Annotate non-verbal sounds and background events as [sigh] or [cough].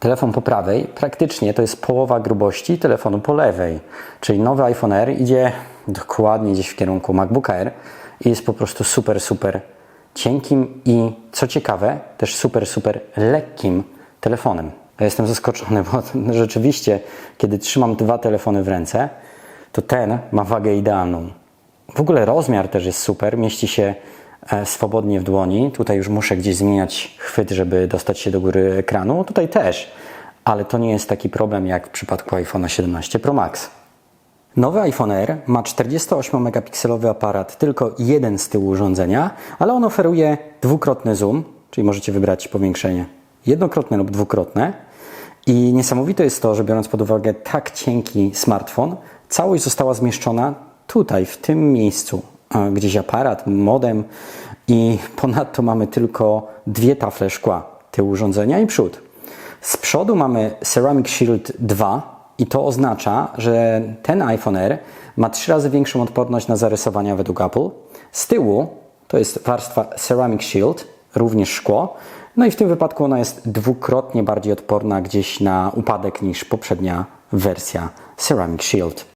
telefon po prawej praktycznie to jest połowa grubości telefonu po lewej. Czyli nowy iPhone R idzie dokładnie gdzieś w kierunku MacBooka Air i jest po prostu super, super cienkim i co ciekawe, też super, super lekkim telefonem. Ja jestem zaskoczony, bo [laughs] rzeczywiście, kiedy trzymam dwa telefony w ręce, to ten ma wagę idealną. W ogóle rozmiar też jest super, mieści się swobodnie w dłoni. Tutaj już muszę gdzieś zmieniać chwyt, żeby dostać się do góry ekranu. Tutaj też, ale to nie jest taki problem jak w przypadku iPhone'a 17 Pro Max. Nowy iPhone R ma 48-megapikselowy aparat, tylko jeden z tyłu urządzenia, ale on oferuje dwukrotny zoom, czyli możecie wybrać powiększenie jednokrotne lub dwukrotne. I niesamowite jest to, że biorąc pod uwagę tak cienki smartfon, całość została zmieszczona tutaj, w tym miejscu. Gdzieś aparat, modem i ponadto mamy tylko dwie tafle szkła, tył urządzenia i przód. Z przodu mamy Ceramic Shield 2 i to oznacza, że ten iPhone R ma trzy razy większą odporność na zarysowania według Apple. Z tyłu to jest warstwa Ceramic Shield, również szkło. No i w tym wypadku ona jest dwukrotnie bardziej odporna gdzieś na upadek niż poprzednia wersja Ceramic Shield.